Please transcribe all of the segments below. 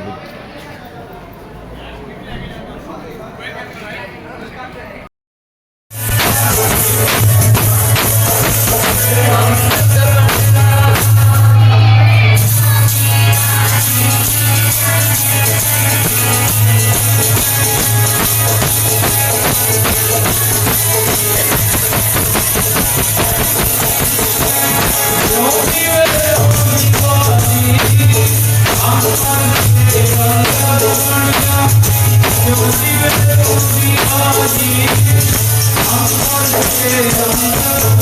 ਦੇ ਦਿਓ ਗੁਰੂ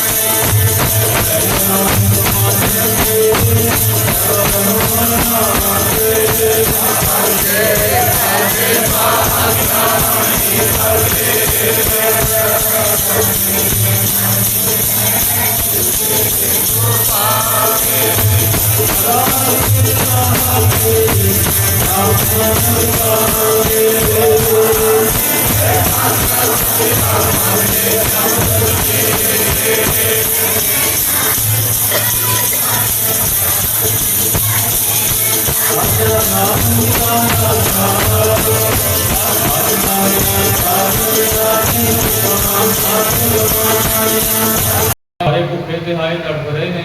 ਸਾਰੇ ਭੁੱਖੇ ਤੇ ਹਾਏ ਤੜਫ ਰਹੇ ਨੇ।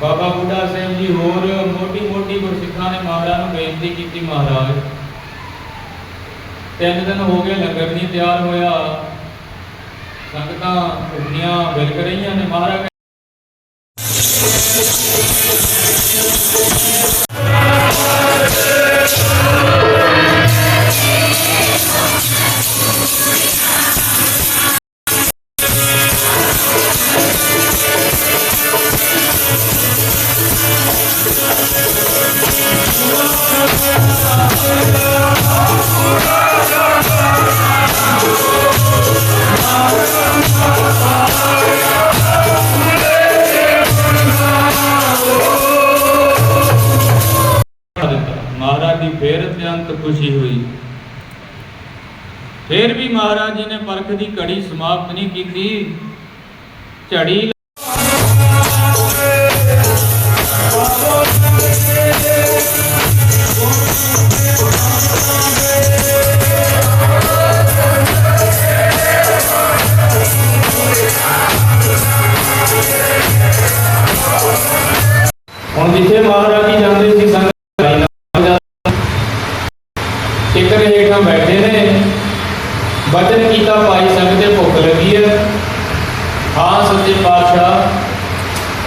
ਬਾਬਾ ਬੁੱਢਾ ਸਾਹਿਬ ਜੀ ਹੋਰ ਮੋਟੀ ਮੋਟੀ ਗੁਰਸਿੱਖਾਂ ਨੇ ਮਹਾਰਾਜ ਨੂੰ ਬੇਨਤੀ ਕੀਤੀ ਮਹਾਰਾਜ। ਤਿੰਨ ਦਿਨ ਹੋ ਗਏ ਲੰਗਰ ਨਹੀਂ ਤਿਆਰ ਹੋਇਆ। ਸੰਗਤਾਂ ਭੁੱਖੀਆਂ ਬਿਲਕ ਰਹੀਆਂ ਨੇ ਮਹਾਰਾਜ। ਅਤਿਅੰਤ ਖੁਸ਼ੀ ਹੋਈ। ਫਿਰ ਵੀ ਮਹਾਰਾਜ ਜੀ ਨੇ ਪਰਖ ਦੀ ਘੜੀ ਸਮਾਪਤ ਨਹੀਂ ਕੀਤੀ। ਝੜੀ ਹੁਣ ਜਿੱਥੇ ਮਹਾਰਾਜ ਜੀ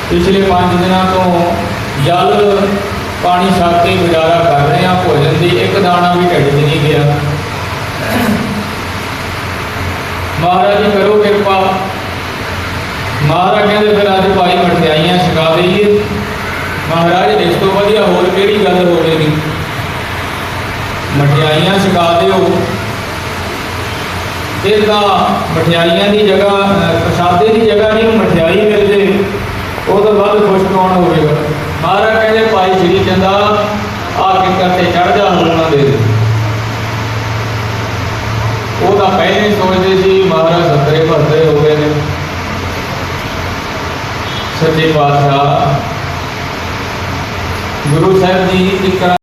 ਪਿਛਲੇ 5 ਦਿਨਾਂ ਤੋਂ ਜਲ, ਪਾਣੀ ਛੱਕ ਕੇ ਗੁਜ਼ਾਰਾ ਕਰ ਰਹੇ ਆ ਭੋਜਨ ਦੀ, ਇੱਕ ਦਾਣਾ ਵੀ ਢਿੱਡ 'ਚ ਨਹੀਂ ਗਿਆ। ਮਹਾਰਾਜ ਜੀ ਕਰੋ ਕਿਰਪਾ। ਮਹਾਰਾਜ ਕਹਿੰਦੇ ਫਿਰ ਅੱਜ ਭਾਈ ਮਠਿਆਈਆਂ ਛਕਾ ਦਈਏ। ਮਹਾਰਾਜ, ਇਸ ਤੋਂ ਵਧੀਆ ਹੋਰ ਕਿਹੜੀ ਗੱਲ ਹੋਵੇਗੀ? ਮਠਿਆਈਆਂ ਛਕਾ ਦਿਓ। ਇਹਦਾ ਮਠਿਆਈਆਂ ਦੀ ਜਗ੍ਹਾ ਪ੍ਰਸ਼ਾਦੇ ਦੀ ਜਗ੍ਹਾ ਨਹੀਂ, ਮਠਿਆਈ ਮਿਲ ਜੇ। ਉਹ ਤੋਂ ਵੱਧ ਖੁਸ਼ ਕੌਣ ਹੋਵੇਗਾ? ਮਹਾਰਾਜ ਕਹਿੰਦੇ, ਭਾਈ ਸ਼੍ਰੀ ਚੰਦਾ ਆ ਕਿੱਕਰ ਤੇ ਚੜ ਜਾ ਹੁਣਾ ਦੇ ਉਹ ਤਾਂ ਪਹਿਲੇ ਸੋਚਦੇ ਸੀ, ਮਹਾਰਾਜ ਸੱਤਰੇ ਭਰਤੇ ਹੋ ਗਏ ਨੇ। ਸੱਚੇ ਪਾਤਸ਼ਾਹ, ਗੁਰੂ ਸਾਹਿਬ ਜੀ ਇੱਕ